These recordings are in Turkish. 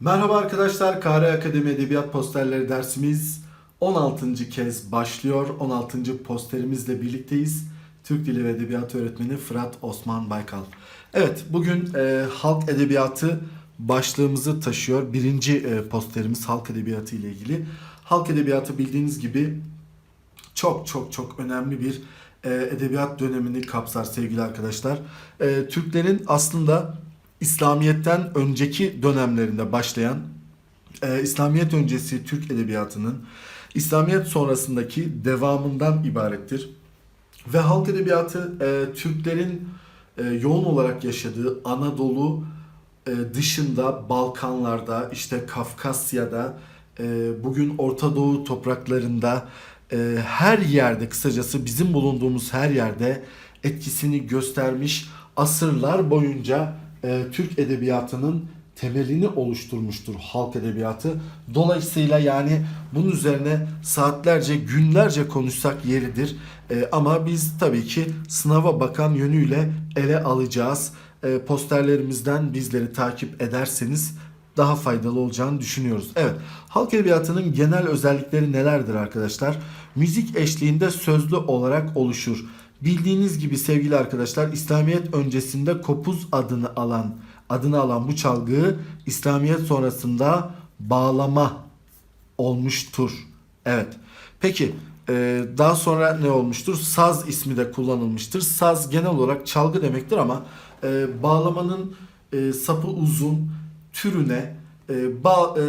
Merhaba arkadaşlar, Kare Akademi Edebiyat Posterleri dersimiz 16. kez başlıyor. 16. posterimizle birlikteyiz. Türk Dili ve Edebiyatı öğretmeni Fırat Osman Baykal. Evet, bugün e, halk edebiyatı başlığımızı taşıyor. Birinci e, posterimiz halk edebiyatı ile ilgili. Halk edebiyatı bildiğiniz gibi çok çok çok önemli bir e, edebiyat dönemini kapsar sevgili arkadaşlar. E, Türklerin aslında İslamiyet'ten önceki dönemlerinde başlayan e, İslamiyet öncesi Türk edebiyatının İslamiyet sonrasındaki devamından ibarettir. Ve halk edebiyatı e, Türklerin e, yoğun olarak yaşadığı Anadolu e, dışında Balkanlarda işte Kafkasya'da e, bugün Orta Doğu topraklarında e, her yerde kısacası bizim bulunduğumuz her yerde etkisini göstermiş asırlar boyunca e, Türk edebiyatının temelini oluşturmuştur halk edebiyatı. Dolayısıyla yani bunun üzerine saatlerce, günlerce konuşsak yeridir. E, ama biz tabii ki sınava bakan yönüyle ele alacağız. E, posterlerimizden bizleri takip ederseniz daha faydalı olacağını düşünüyoruz. Evet, halk edebiyatının genel özellikleri nelerdir arkadaşlar? Müzik eşliğinde sözlü olarak oluşur. Bildiğiniz gibi sevgili arkadaşlar İslamiyet öncesinde kopuz adını alan adını alan bu çalgı İslamiyet sonrasında bağlama olmuştur. Evet. Peki e, daha sonra ne olmuştur? Saz ismi de kullanılmıştır. Saz genel olarak çalgı demektir ama e, bağlamanın e, sapı uzun türüne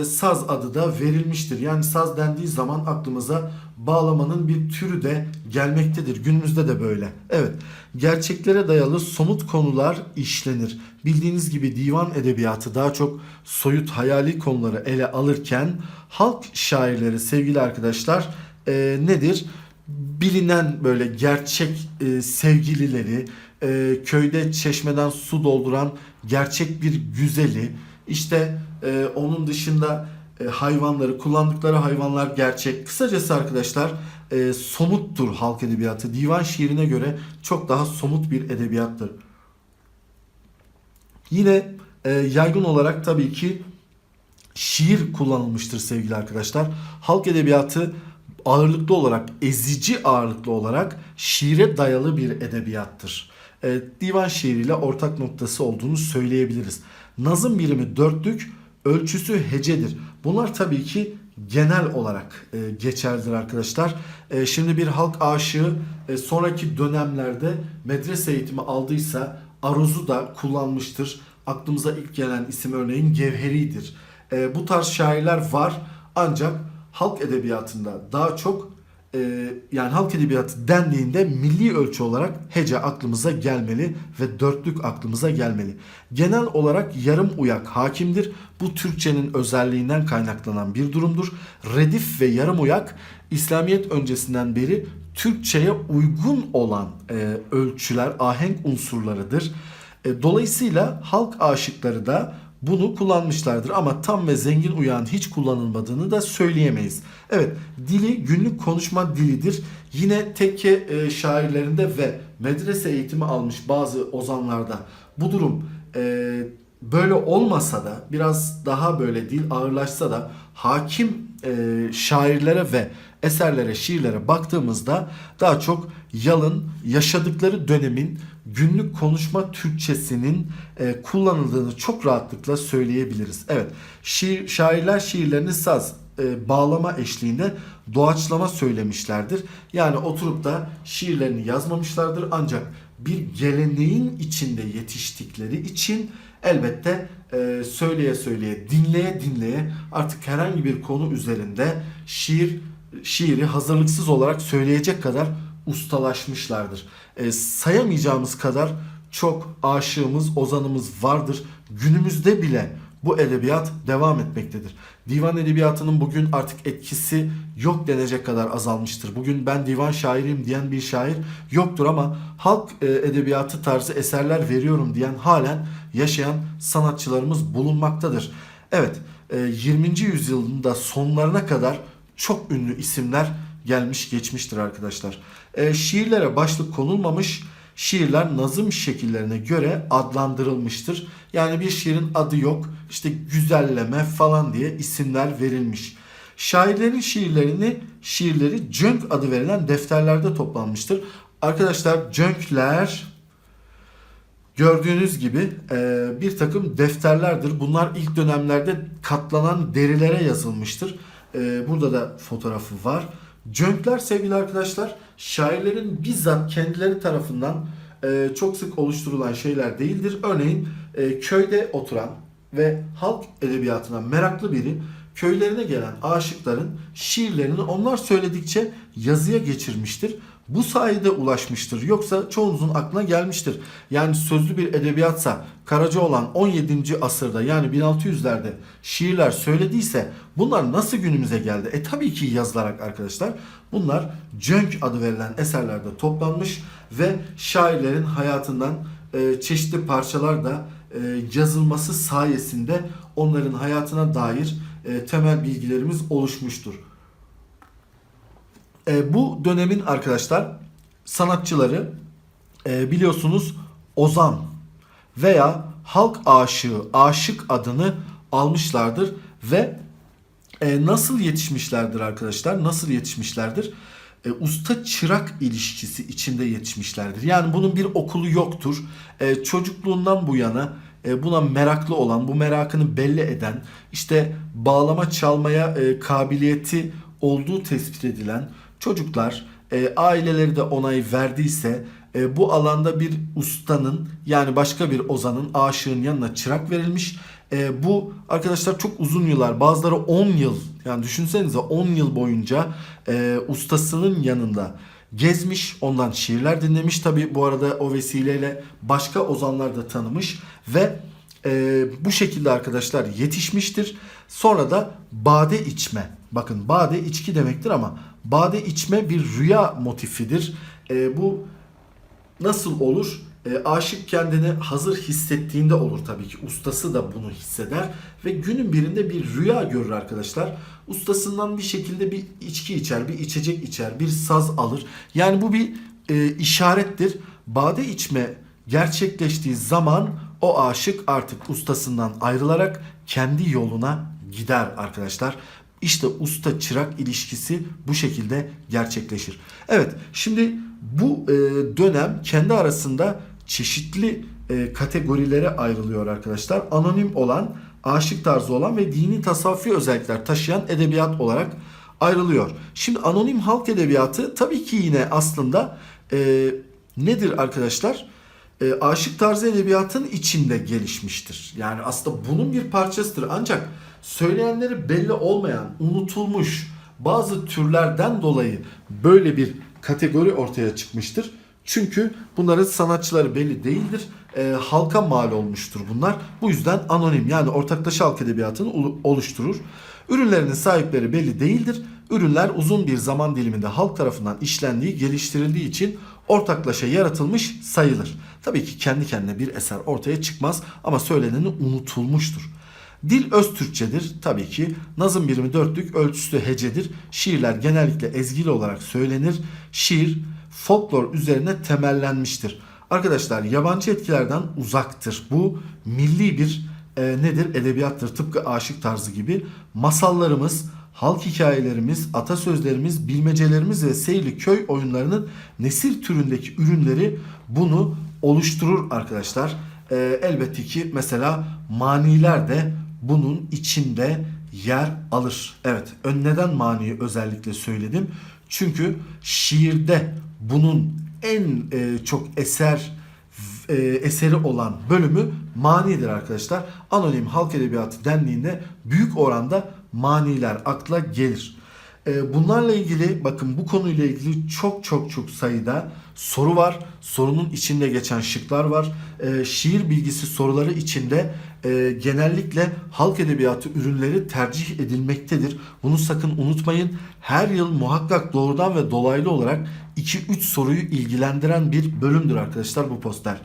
saz adı da verilmiştir. Yani saz dendiği zaman aklımıza bağlamanın bir türü de gelmektedir. Günümüzde de böyle. Evet. Gerçeklere dayalı somut konular işlenir. Bildiğiniz gibi divan edebiyatı daha çok soyut hayali konuları ele alırken halk şairleri sevgili arkadaşlar e, nedir? Bilinen böyle gerçek e, sevgilileri, e, köyde çeşmeden su dolduran gerçek bir güzeli, işte e, onun dışında hayvanları, kullandıkları hayvanlar gerçek. Kısacası arkadaşlar e, somuttur halk edebiyatı. Divan şiirine göre çok daha somut bir edebiyattır. Yine e, yaygın olarak tabii ki şiir kullanılmıştır sevgili arkadaşlar. Halk edebiyatı ağırlıklı olarak, ezici ağırlıklı olarak şiire dayalı bir edebiyattır. E, divan şiiriyle ortak noktası olduğunu söyleyebiliriz. Nazım birimi dörtlük, ölçüsü hecedir. Bunlar tabii ki genel olarak e, geçerlidir arkadaşlar. E, şimdi bir halk aşığı e, sonraki dönemlerde medrese eğitimi aldıysa aruzu da kullanmıştır. Aklımıza ilk gelen isim örneğin Gevheri'dir. E, bu tarz şairler var ancak halk edebiyatında daha çok e, yani halk edebiyatı dendiğinde milli ölçü olarak hece aklımıza gelmeli ve dörtlük aklımıza gelmeli. Genel olarak yarım uyak hakimdir. Bu Türkçenin özelliğinden kaynaklanan bir durumdur. Redif ve yarım uyak İslamiyet öncesinden beri Türkçeye uygun olan e, ölçüler, ahenk unsurlarıdır. E, dolayısıyla halk aşıkları da bunu kullanmışlardır ama tam ve zengin uyan hiç kullanılmadığını da söyleyemeyiz. Evet dili günlük konuşma dilidir. Yine tekke e, şairlerinde ve medrese eğitimi almış bazı ozanlarda bu durum e, böyle olmasa da biraz daha böyle dil ağırlaşsa da hakim e, şairlere ve eserlere, şiirlere baktığımızda daha çok yalın yaşadıkları dönemin günlük konuşma Türkçesinin e, kullanıldığını çok rahatlıkla söyleyebiliriz. Evet, şiir, şairler şiirlerini saz, e, bağlama eşliğinde doğaçlama söylemişlerdir. Yani oturup da şiirlerini yazmamışlardır ancak bir geleneğin içinde yetiştikleri için elbette e, söyleye söyleye, dinleye dinleye artık herhangi bir konu üzerinde şiir şiiri hazırlıksız olarak söyleyecek kadar ustalaşmışlardır. E, sayamayacağımız kadar çok aşığımız, ozanımız vardır. Günümüzde bile bu edebiyat devam etmektedir. Divan edebiyatının bugün artık etkisi yok denecek kadar azalmıştır. Bugün ben divan şairiyim diyen bir şair yoktur ama halk e, edebiyatı tarzı eserler veriyorum diyen halen yaşayan sanatçılarımız bulunmaktadır. Evet, e, 20. yüzyılın da sonlarına kadar çok ünlü isimler gelmiş geçmiştir arkadaşlar. E, şiirlere başlık konulmamış, şiirler nazım şekillerine göre adlandırılmıştır. Yani bir şiirin adı yok. İşte güzelleme falan diye isimler verilmiş. Şairlerin şiirlerini şiirleri cönk adı verilen defterlerde toplanmıştır. Arkadaşlar cönkler gördüğünüz gibi e, bir takım defterlerdir. Bunlar ilk dönemlerde katlanan derilere yazılmıştır. E, burada da fotoğrafı var. Cönkler sevgili arkadaşlar şairlerin bizzat kendileri tarafından e, çok sık oluşturulan şeyler değildir. Örneğin e, köyde oturan ve halk edebiyatına meraklı biri köylerine gelen aşıkların şiirlerini onlar söyledikçe yazıya geçirmiştir. Bu sayede ulaşmıştır. Yoksa çoğunuzun aklına gelmiştir. Yani sözlü bir edebiyatsa Karacaoğlan 17. asırda yani 1600'lerde şiirler söylediyse bunlar nasıl günümüze geldi? E tabii ki yazılarak arkadaşlar. Bunlar Cönk adı verilen eserlerde toplanmış ve şairlerin hayatından e, çeşitli parçalar da e, yazılması sayesinde onların hayatına dair e, temel bilgilerimiz oluşmuştur. E, bu dönemin arkadaşlar sanatçıları e, biliyorsunuz ozan veya halk aşığı, aşık adını almışlardır ve e, nasıl yetişmişlerdir arkadaşlar? Nasıl yetişmişlerdir? E, usta çırak ilişkisi içinde yetişmişlerdir. Yani bunun bir okulu yoktur. E, çocukluğundan bu yana e, buna meraklı olan, bu merakını belli eden, işte bağlama çalmaya e, kabiliyeti olduğu tespit edilen çocuklar e, aileleri de onay verdiyse e, bu alanda bir ustanın yani başka bir ozanın aşığın yanına çırak verilmiş. E, bu arkadaşlar çok uzun yıllar bazıları 10 yıl yani düşünsenize 10 yıl boyunca e, ustasının yanında gezmiş ondan şiirler dinlemiş tabi bu arada o vesileyle başka ozanlar da tanımış ve e, bu şekilde arkadaşlar yetişmiştir. Sonra da bade içme. Bakın bade içki demektir ama bade içme bir rüya motifidir. E, bu nasıl olur? E, aşık kendini hazır hissettiğinde olur tabii ki. Ustası da bunu hisseder ve günün birinde bir rüya görür arkadaşlar. Ustasından bir şekilde bir içki içer, bir içecek içer, bir saz alır. Yani bu bir e, işarettir. Bade içme gerçekleştiği zaman o aşık artık ustasından ayrılarak kendi yoluna gider arkadaşlar. İşte usta çırak ilişkisi bu şekilde gerçekleşir. Evet şimdi bu e, dönem kendi arasında çeşitli e, kategorilere ayrılıyor arkadaşlar. Anonim olan, aşık tarzı olan ve dini tasavvufi özellikler taşıyan edebiyat olarak ayrılıyor. Şimdi anonim halk edebiyatı tabii ki yine aslında e, nedir arkadaşlar? E, aşık tarzı edebiyatın içinde gelişmiştir. Yani aslında bunun bir parçasıdır. Ancak söyleyenleri belli olmayan, unutulmuş bazı türlerden dolayı böyle bir kategori ortaya çıkmıştır. Çünkü bunların sanatçıları belli değildir. E, halka mal olmuştur bunlar. Bu yüzden anonim yani ortaklaşa halk edebiyatını oluşturur. Ürünlerinin sahipleri belli değildir. Ürünler uzun bir zaman diliminde halk tarafından işlendiği, geliştirildiği için ortaklaşa yaratılmış sayılır. Tabii ki kendi kendine bir eser ortaya çıkmaz ama söyleneni unutulmuştur. Dil öz Türkçedir tabii ki. Nazım birimi dörtlük, ölçüsü hecedir. Şiirler genellikle ezgili olarak söylenir. Şiir folklor üzerine temellenmiştir. Arkadaşlar yabancı etkilerden uzaktır. Bu milli bir e, nedir? Edebiyattır. Tıpkı aşık tarzı gibi. Masallarımız, halk hikayelerimiz, atasözlerimiz, bilmecelerimiz ve seyirli köy oyunlarının nesil türündeki ürünleri bunu oluşturur arkadaşlar. E, elbette ki mesela maniler de bunun içinde yer alır. Evet, ön neden maniyi özellikle söyledim? Çünkü şiirde bunun en e, çok eser e, eseri olan bölümü manidir arkadaşlar. Anonim halk edebiyatı dendiğinde büyük oranda maniler akla gelir. E, bunlarla ilgili bakın bu konuyla ilgili çok çok çok sayıda soru var. Sorunun içinde geçen şıklar var. E, şiir bilgisi soruları içinde e, genellikle halk edebiyatı ürünleri tercih edilmektedir. Bunu sakın unutmayın. Her yıl muhakkak doğrudan ve dolaylı olarak 2-3 soruyu ilgilendiren bir bölümdür arkadaşlar bu poster.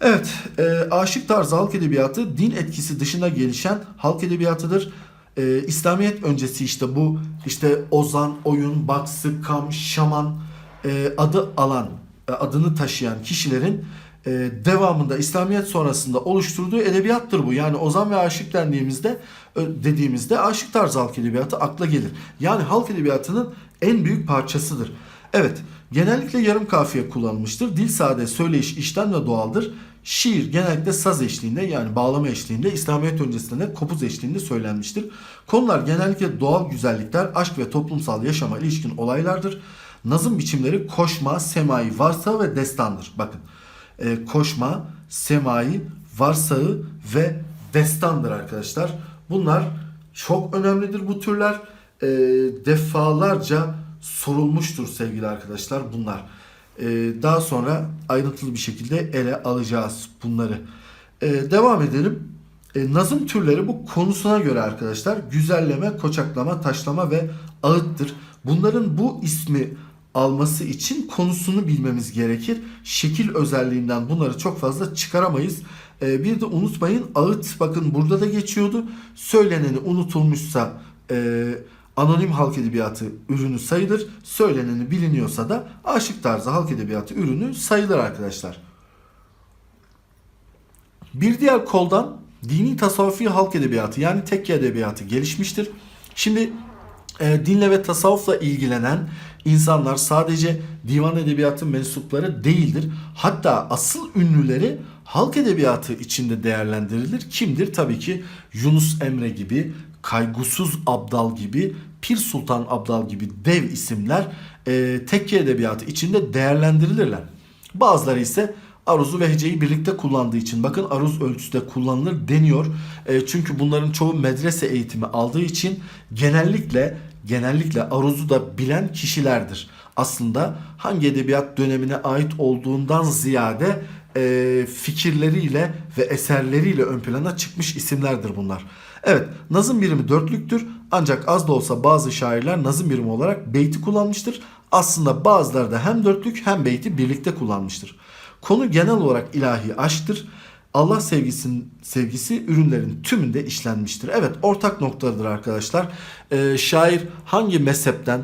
Evet, e, aşık tarzı halk edebiyatı din etkisi dışında gelişen halk edebiyatıdır. E, İslamiyet öncesi işte bu işte ozan, oyun, baksı, kam, şaman e, adı alan e, adını taşıyan kişilerin e, devamında İslamiyet sonrasında oluşturduğu edebiyattır bu. Yani ozan ve aşık dendiğimizde dediğimizde aşık tarzı halk edebiyatı akla gelir. Yani halk edebiyatının en büyük parçasıdır. Evet, genellikle yarım kafiye kullanılmıştır. Dil sade, söyleyiş işten ve doğaldır. Şiir genellikle saz eşliğinde yani bağlama eşliğinde İslamiyet öncesinde de kopuz eşliğinde söylenmiştir. Konular genellikle doğal güzellikler, aşk ve toplumsal yaşama ilişkin olaylardır. Nazım biçimleri koşma, semai, varsağı ve destandır. Bakın e, koşma, semai, varsağı ve destandır arkadaşlar. Bunlar çok önemlidir bu türler. E, defalarca sorulmuştur sevgili arkadaşlar bunlar. E, daha sonra ayrıntılı bir şekilde ele alacağız bunları. E, devam edelim. E, nazım türleri bu konusuna göre arkadaşlar güzelleme, koçaklama, taşlama ve ağıttır. Bunların bu ismi alması için konusunu bilmemiz gerekir. Şekil özelliğinden bunları çok fazla çıkaramayız. E, bir de unutmayın ağıt bakın burada da geçiyordu. Söyleneni unutulmuşsa e, anonim halk edebiyatı ürünü sayılır. Söyleneni biliniyorsa da aşık tarzı halk edebiyatı ürünü sayılır arkadaşlar. Bir diğer koldan dini tasavvufi halk edebiyatı yani tekke edebiyatı gelişmiştir. Şimdi e, dinle ve tasavvufla ilgilenen insanlar sadece divan edebiyatı mensupları değildir. Hatta asıl ünlüleri halk edebiyatı içinde değerlendirilir. Kimdir? Tabii ki Yunus Emre gibi, Kaygusuz Abdal gibi, Pir Sultan Abdal gibi dev isimler e, tekke edebiyatı içinde değerlendirilirler. Bazıları ise aruzu ve heceyi birlikte kullandığı için bakın aruz ölçüsü de kullanılır deniyor. E, çünkü bunların çoğu medrese eğitimi aldığı için genellikle genellikle aruzu da bilen kişilerdir. Aslında hangi edebiyat dönemine ait olduğundan ziyade e, fikirleriyle ve eserleriyle ön plana çıkmış isimlerdir bunlar. Evet nazım birimi dörtlüktür ancak az da olsa bazı şairler nazım birimi olarak beyti kullanmıştır. Aslında bazıları da hem dörtlük hem beyti birlikte kullanmıştır. Konu genel olarak ilahi aşktır. Allah sevgisinin sevgisi ürünlerin tümünde işlenmiştir. Evet ortak noktadır arkadaşlar. Ee, şair hangi mezhepten,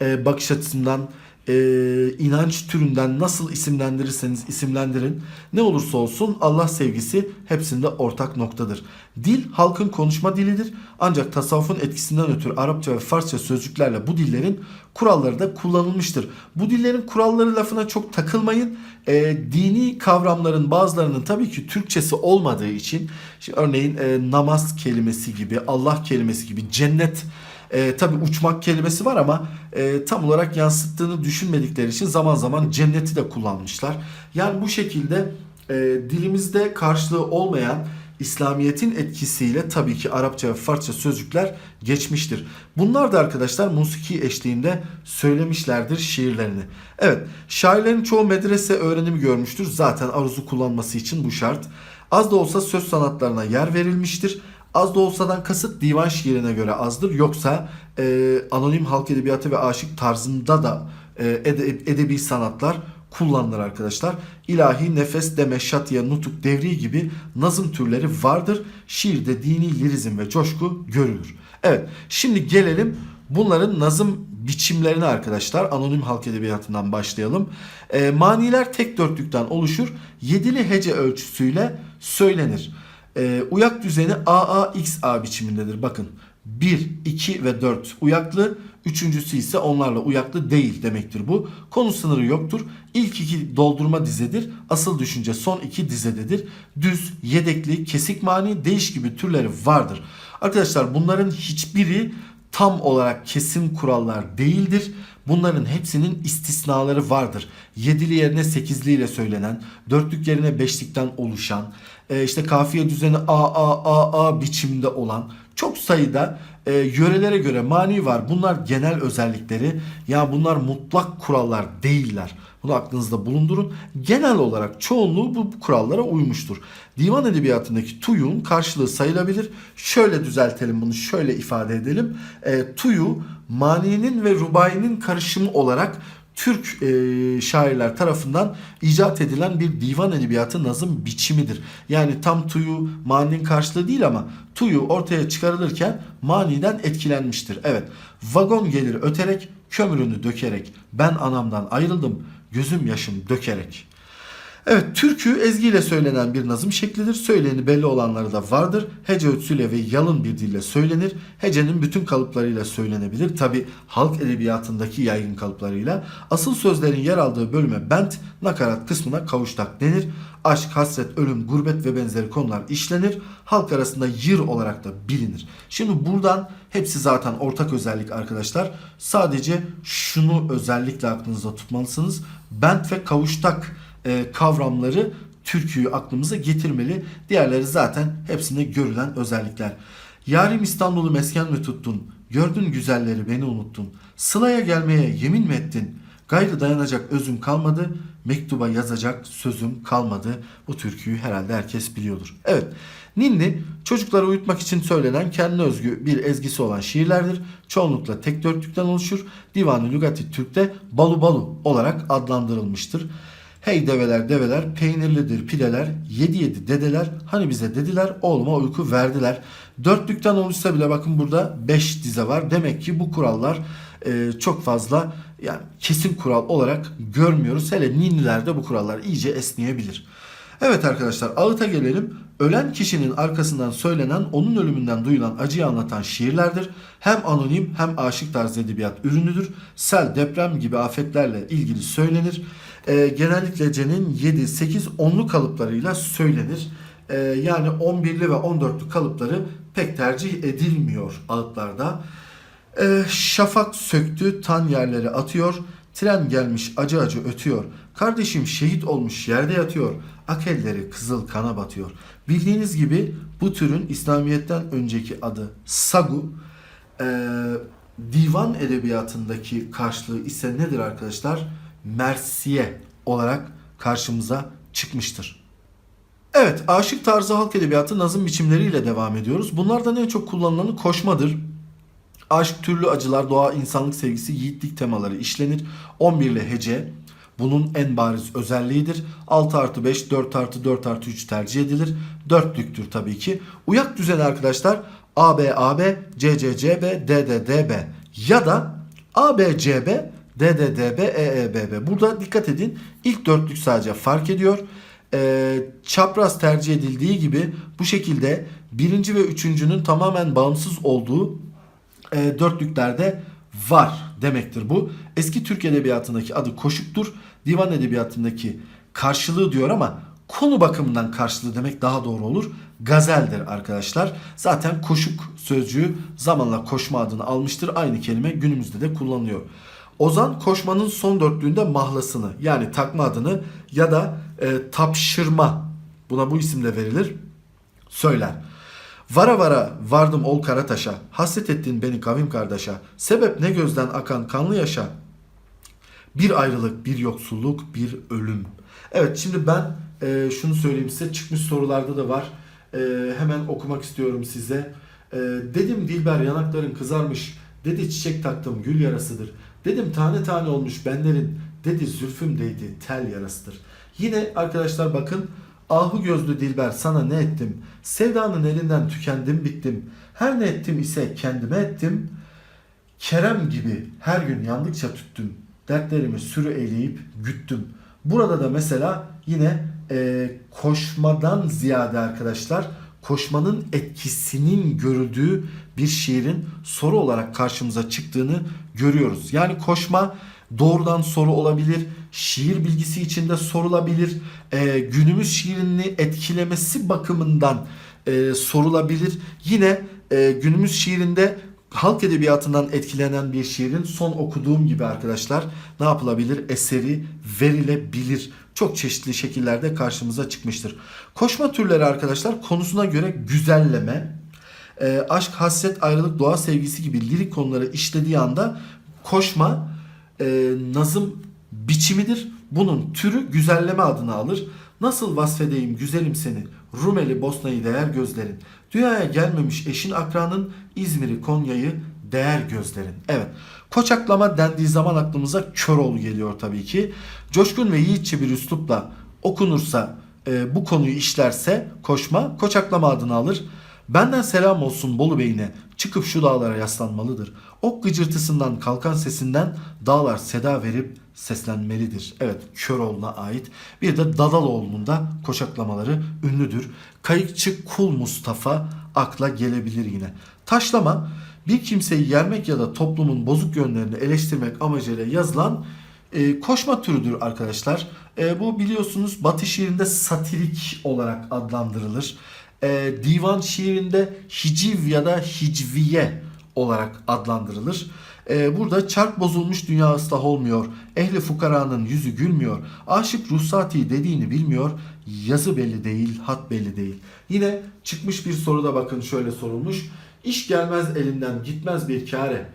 e, bakış açısından, e, inanç türünden nasıl isimlendirirseniz isimlendirin. Ne olursa olsun Allah sevgisi hepsinde ortak noktadır. Dil halkın konuşma dilidir. Ancak tasavvufun etkisinden ötürü Arapça ve Farsça sözcüklerle bu dillerin kuralları da kullanılmıştır. Bu dillerin kuralları lafına çok takılmayın. E, dini kavramların bazılarının tabii ki Türkçesi olmadığı için şimdi örneğin e, namaz kelimesi gibi, Allah kelimesi gibi, cennet e, tabii uçmak kelimesi var ama e, tam olarak yansıttığını düşünmedikleri için zaman zaman cenneti de kullanmışlar. Yani bu şekilde e, dilimizde karşılığı olmayan İslamiyet'in etkisiyle tabii ki Arapça ve Farsça sözcükler geçmiştir. Bunlar da arkadaşlar musiki eşliğinde söylemişlerdir şiirlerini. Evet, şairlerin çoğu medrese öğrenimi görmüştür. Zaten aruzu kullanması için bu şart. Az da olsa söz sanatlarına yer verilmiştir. Az da olsadan kasıt divan şiirine göre azdır. Yoksa e, anonim halk edebiyatı ve aşık tarzında da e, ede- edebi sanatlar kullanılır arkadaşlar. İlahi, nefes, deme, şatiye, nutuk, devri gibi nazım türleri vardır. Şiirde dini lirizm ve coşku görülür. Evet şimdi gelelim bunların nazım biçimlerine arkadaşlar. Anonim halk edebiyatından başlayalım. E, maniler tek dörtlükten oluşur. Yedili hece ölçüsüyle söylenir. E, uyak düzeni AAXA biçimindedir. Bakın 1, 2 ve 4 uyaklı. Üçüncüsü ise onlarla uyaklı değil demektir bu. Konu sınırı yoktur. İlk iki doldurma dizedir. Asıl düşünce son iki dizededir. Düz, yedekli, kesik mani, değiş gibi türleri vardır. Arkadaşlar bunların hiçbiri tam olarak kesin kurallar değildir. Bunların hepsinin istisnaları vardır. Yedili yerine sekizli ile söylenen, dörtlük yerine beşlikten oluşan, e, işte kafiye düzeni A A A A biçimde olan çok sayıda e, yörelere göre mani var. Bunlar genel özellikleri. Ya bunlar mutlak kurallar değiller. Bunu aklınızda bulundurun. Genel olarak çoğunluğu bu kurallara uymuştur. Divan edebiyatındaki tuyun karşılığı sayılabilir. Şöyle düzeltelim bunu, şöyle ifade edelim. E, tuyu maninin ve rubainin karışımı olarak Türk e, şairler tarafından icat edilen bir divan edebiyatı nazım biçimidir. Yani tam tuyu maninin karşılığı değil ama tuyu ortaya çıkarılırken maniden etkilenmiştir. Evet vagon gelir öterek kömürünü dökerek ben anamdan ayrıldım gözüm yaşım dökerek. Evet, türkü ezgiyle söylenen bir nazım şeklidir. Söyleyeni belli olanları da vardır. Hece ölçüsüyle ve yalın bir dille söylenir. Hecenin bütün kalıplarıyla söylenebilir. Tabi halk edebiyatındaki yaygın kalıplarıyla. Asıl sözlerin yer aldığı bölüme bent, nakarat kısmına kavuştak denir. Aşk, hasret, ölüm, gurbet ve benzeri konular işlenir. Halk arasında yır olarak da bilinir. Şimdi buradan hepsi zaten ortak özellik arkadaşlar. Sadece şunu özellikle aklınızda tutmalısınız. Bent ve kavuştak e, kavramları türküyü aklımıza getirmeli. Diğerleri zaten hepsinde görülen özellikler. Yarim İstanbul'u mesken mi tuttun? Gördün güzelleri beni unuttun. Sılaya gelmeye yemin mi ettin? Gayrı dayanacak özüm kalmadı. Mektuba yazacak sözüm kalmadı. Bu türküyü herhalde herkes biliyordur. Evet. Ninni çocukları uyutmak için söylenen kendine özgü bir ezgisi olan şiirlerdir. Çoğunlukla tek dörtlükten oluşur. Divan-ı Lügati Türk'te balu balu olarak adlandırılmıştır. Hey develer develer peynirlidir pideler yedi yedi dedeler hani bize dediler oğluma uyku verdiler. Dörtlükten oluşsa bile bakın burada beş dize var. Demek ki bu kurallar e, çok fazla yani kesin kural olarak görmüyoruz. Hele ninnilerde bu kurallar iyice esneyebilir. Evet arkadaşlar ağıta gelelim. Ölen kişinin arkasından söylenen onun ölümünden duyulan acıyı anlatan şiirlerdir. Hem anonim hem aşık tarzı edebiyat ürünüdür. Sel, deprem gibi afetlerle ilgili söylenir. Ee, genellikle C'nin 7, 8, 10'lu kalıplarıyla söylenir. Ee, yani 11'li ve 14'lü kalıpları pek tercih edilmiyor ağıtlarda. Ee, şafak söktü, tan yerlere atıyor. Tren gelmiş acı acı ötüyor. Kardeşim şehit olmuş yerde yatıyor. Ak elleri kızıl kana batıyor. Bildiğiniz gibi bu türün İslamiyet'ten önceki adı Sagu. Ee, divan edebiyatındaki karşılığı ise nedir arkadaşlar? Mersiye olarak karşımıza çıkmıştır. Evet, aşık tarzı halk edebiyatı nazım biçimleriyle devam ediyoruz. Bunlardan en çok kullanılanı koşmadır. Aşk, türlü acılar, doğa, insanlık sevgisi, yiğitlik temaları işlenir. 11 ile hece bunun en bariz özelliğidir. 6 artı 5, 4 artı 4 artı 3 tercih edilir. Dörtlüktür tabii ki. Uyak düzeni arkadaşlar AB, AB, CC, CB, DD, DB ya da AB, CB, DD, DB, EE, BB. Burada dikkat edin ilk dörtlük sadece fark ediyor. Ee, çapraz tercih edildiği gibi bu şekilde birinci ve üçüncünün tamamen bağımsız olduğu e, dörtlüklerde var demektir bu. Eski Türk Edebiyatı'ndaki adı koşuktur. Divan Edebiyatı'ndaki karşılığı diyor ama konu bakımından karşılığı demek daha doğru olur. Gazeldir arkadaşlar. Zaten koşuk sözcüğü zamanla koşma adını almıştır. Aynı kelime günümüzde de kullanılıyor. Ozan koşmanın son dörtlüğünde mahlasını yani takma adını ya da e, tapşırma buna bu isimle verilir söyler. Vara vara vardım ol Karataş'a. Hasret ettin beni kavim kardeşa. Sebep ne gözden akan kanlı yaşa. Bir ayrılık, bir yoksulluk, bir ölüm. Evet şimdi ben e, şunu söyleyeyim size. Çıkmış sorularda da var. E, hemen okumak istiyorum size. E, dedim Dilber yanakların kızarmış. Dedi çiçek taktım gül yarasıdır. Dedim tane tane olmuş benlerin. Dedi zülfüm değdi tel yarasıdır. Yine arkadaşlar bakın Ahu gözlü Dilber sana ne ettim? Sevdanın elinden tükendim bittim. Her ne ettim ise kendime ettim. Kerem gibi her gün yandıkça tüttüm. Dertlerimi sürü eyleyip güttüm. Burada da mesela yine e, koşmadan ziyade arkadaşlar koşmanın etkisinin görüldüğü bir şiirin soru olarak karşımıza çıktığını görüyoruz. Yani koşma doğrudan soru olabilir, şiir bilgisi içinde sorulabilir, e, günümüz şiirini etkilemesi bakımından e, sorulabilir. Yine e, günümüz şiirinde halk edebiyatından etkilenen bir şiirin son okuduğum gibi arkadaşlar ne yapılabilir? Eseri verilebilir. Çok çeşitli şekillerde karşımıza çıkmıştır. Koşma türleri arkadaşlar konusuna göre güzelleme, e, aşk, hasret, ayrılık, doğa sevgisi gibi lirik konuları işlediği anda koşma e, nazım biçimidir. Bunun türü güzelleme adını alır. Nasıl vasfedeyim güzelim seni, Rumeli Bosna'yı değer gözlerin. Dünyaya gelmemiş eşin akranın, İzmir'i Konya'yı değer gözlerin. Evet. Koçaklama dendiği zaman aklımıza Köroğlu geliyor tabii ki. Coşkun ve yiğitçe bir üslupla okunursa e, bu konuyu işlerse koşma koçaklama adını alır. Benden selam olsun Bolu Bey'ine çıkıp şu dağlara yaslanmalıdır. Ok gıcırtısından kalkan sesinden dağlar seda verip seslenmelidir. Evet Köroğlu'na ait. Bir de Dadaloğlu'nun da koşaklamaları ünlüdür. Kayıkçı Kul Mustafa akla gelebilir yine. Taşlama bir kimseyi yermek ya da toplumun bozuk yönlerini eleştirmek amacıyla yazılan e, koşma türüdür arkadaşlar. E, bu biliyorsunuz Batı şiirinde satirik olarak adlandırılır. E, divan şiirinde hiciv ya da hicviye olarak adlandırılır. E, burada çark bozulmuş dünya ıslah olmuyor. Ehli fukaranın yüzü gülmüyor. Aşık ruhsati dediğini bilmiyor. Yazı belli değil, hat belli değil. Yine çıkmış bir soruda bakın şöyle sorulmuş. İş gelmez elinden gitmez bir kare.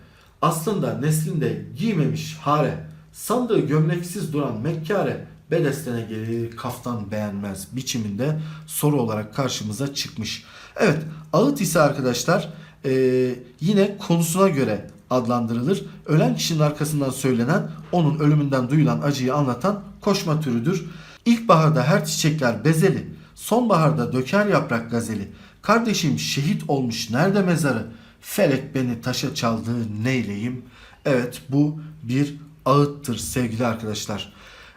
Aslında neslinde giymemiş hare. Sandığı gömleksiz duran mekkare. Bedestene gelir kaftan beğenmez biçiminde soru olarak karşımıza çıkmış. Evet ağıt ise arkadaşlar eee, yine konusuna göre adlandırılır. Ölen kişinin arkasından söylenen onun ölümünden duyulan acıyı anlatan koşma türüdür. İlkbaharda her çiçekler bezeli, sonbaharda döker yaprak gazeli. Kardeşim şehit olmuş nerede mezarı? Felek beni taşa çaldı neyleyim? Evet bu bir ağıttır sevgili arkadaşlar.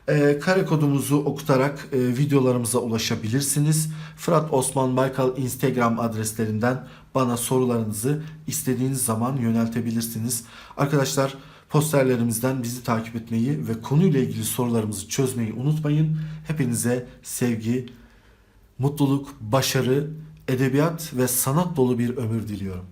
Ee, kare kodumuzu okutarak e, videolarımıza ulaşabilirsiniz. Fırat Osman Baykal Instagram adreslerinden bana sorularınızı istediğiniz zaman yöneltebilirsiniz. Arkadaşlar posterlerimizden bizi takip etmeyi ve konuyla ilgili sorularımızı çözmeyi unutmayın. Hepinize sevgi, mutluluk, başarı, edebiyat ve sanat dolu bir ömür diliyorum.